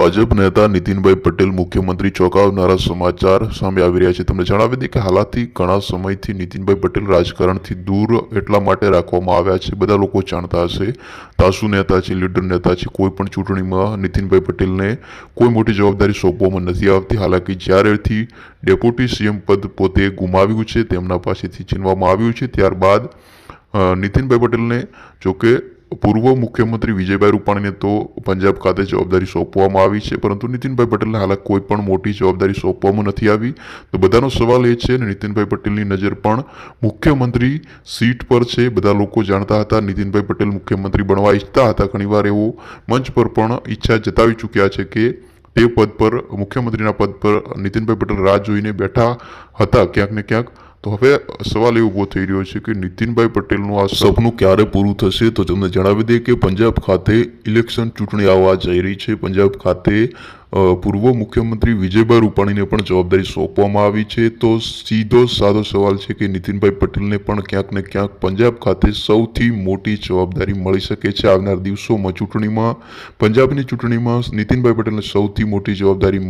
ભાજપ નેતા નીતિનભાઈ પટેલ મુખ્યમંત્રી ચોંકાવનારા સમાચાર સામે આવી રહ્યા છે. તમને જણાવી દઈએ કે હાલાથી ઘણા સમયથી નીતિનભાઈ પટેલ રાજકારણથી દૂર એટલા માટે રાખવામાં આવ્યા છે. બધા લોકો જાણતા હશે. તાસુ નેતા છે, લીડર નેતા છે, કોઈ પણ ચૂંટણીમાં નીતિનભાઈ પટેલને કોઈ મોટી જવાબદારી સોંપવામાં નથી આવતી. હાલાકી જ્યારેથી ડેપ્યુટી સીએમ પદ પોતે ગુમાવ્યું છે, તેમના પાસેથી છીનવામાં આવ્યું છે. ત્યારબાદ નીતિનભાઈ પટેલને જોકે પૂર્વ મુખ્યમંત્રી વિજયભાઈ રૂપાણીને તો પંજાબ ખાતે જવાબદારી સોંપવામાં આવી છે, પરંતુ નીતિનભાઈ પટેલને હાલ કોઈ પણ મોટી જવાબદારી સોંપવામાં નથી આવી. તો બધાનો સવાલ એ છે અને નીતિનભાઈ પટેલની નજર પણ મુખ્યમંત્રી સીટ પર છે. બધા લોકો જાણતા હતા, નીતિનભાઈ પટેલ મુખ્યમંત્રી બનવા ઈચ્છતા હતા. ઘણીવાર એવો મંચ પર પણ ઈચ્છા જતાવી ચૂક્યા છે કે તે પદ પર, મુખ્યમંત્રીના પદ પર નીતિનભાઈ પટેલ રાહ જોઈને બેઠા હતા. ક્યાંક ને ક્યાંક તો હવે સવાલ એ ઊભો થઈ રહ્યો છે કે નીતિનભાઈ પટેલનું આ સપનું ક્યારે પૂરું થશે તો તમને જણાવી દઈએ કે પંજાબ ખાતે ઇલેક્શન ચૂંટણી આવવા જઈ રહી છે. પંજાબ ખાતે પૂર્વ મુખ્યમંત્રી વિજયભાઈ રૂપાણીને પણ જવાબદારી સોંપવામાં આવી છે. તો સીધો સાદો સવાલ છે કે નીતિનભાઈ પટેલને પણ ક્યાંક ને ક્યાંક પંજાબ ખાતે સૌથી મોટી જવાબદારી મળી શકે છે. આવનાર દિવસોમાં ચૂંટણીમાં, પંજાબની ચૂંટણીમાં નીતિનભાઈ પટેલને સૌથી મોટી જવાબદારી